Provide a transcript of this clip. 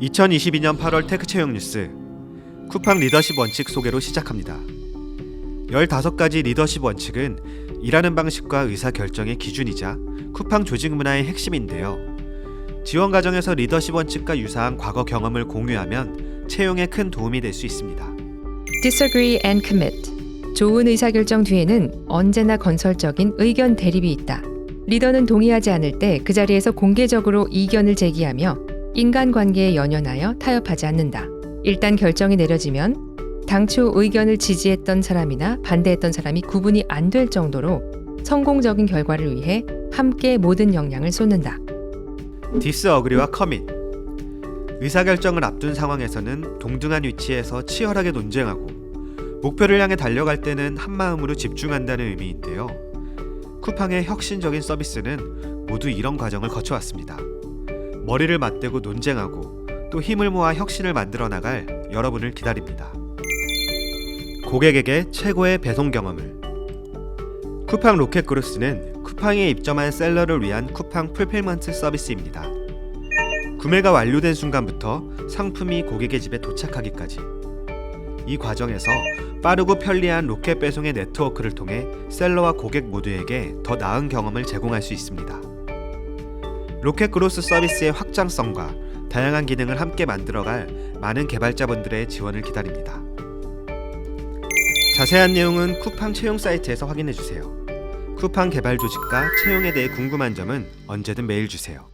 2022년 8월 테크 채용 뉴스 쿠팡 리더십 원칙 소개로 시작합니다. 15가지 리더십 원칙은 일하는 방식과 의사 결정의 기준이자 쿠팡 조직 문화의 핵심인데요. 지원 과정에서 리더십 원칙과 유사한 과거 경험을 공유하면 채용에 큰 도움이 될 수 있습니다. Disagree and commit. 좋은 의사결정 뒤에는 언제나 건설적인 의견 대립이 있다. 리더는 동의하지 않을 때 그 자리에서 공개적으로 이견을 제기하며 인간관계에 연연하여 타협하지 않는다. 일단 결정이 내려지면 당초 의견을 지지했던 사람이나 반대했던 사람이 구분이 안 될 정도로 성공적인 결과를 위해 함께 모든 역량을 쏟는다. 디스 어그리와 커밋 의사결정을 앞둔 상황에서는 동등한 위치에서 치열하게 논쟁하고 목표를 향해 달려갈 때는 한마음으로 집중한다는 의미인데요. 쿠팡의 혁신적인 서비스는 모두 이런 과정을 거쳐왔습니다. 머리를 맞대고 논쟁하고 또 힘을 모아 혁신을 만들어 나갈 여러분을 기다립니다. 고객에게 최고의 배송 경험을 쿠팡 로켓 그루스는 쿠팡에 입점한 셀러를 위한 쿠팡 풀필먼트 서비스입니다. 구매가 완료된 순간부터 상품이 고객의 집에 도착하기까지 이 과정에서 빠르고 편리한 로켓 배송의 네트워크를 통해 셀러와 고객 모두에게 더 나은 경험을 제공할 수 있습니다. 로켓 그로스 서비스의 확장성과 다양한 기능을 함께 만들어갈 많은 개발자분들의 지원을 기다립니다. 자세한 내용은 쿠팡 채용 사이트에서 확인해 주세요. 쿠팡 개발 조직과 채용에 대해 궁금한 점은 언제든 메일 주세요.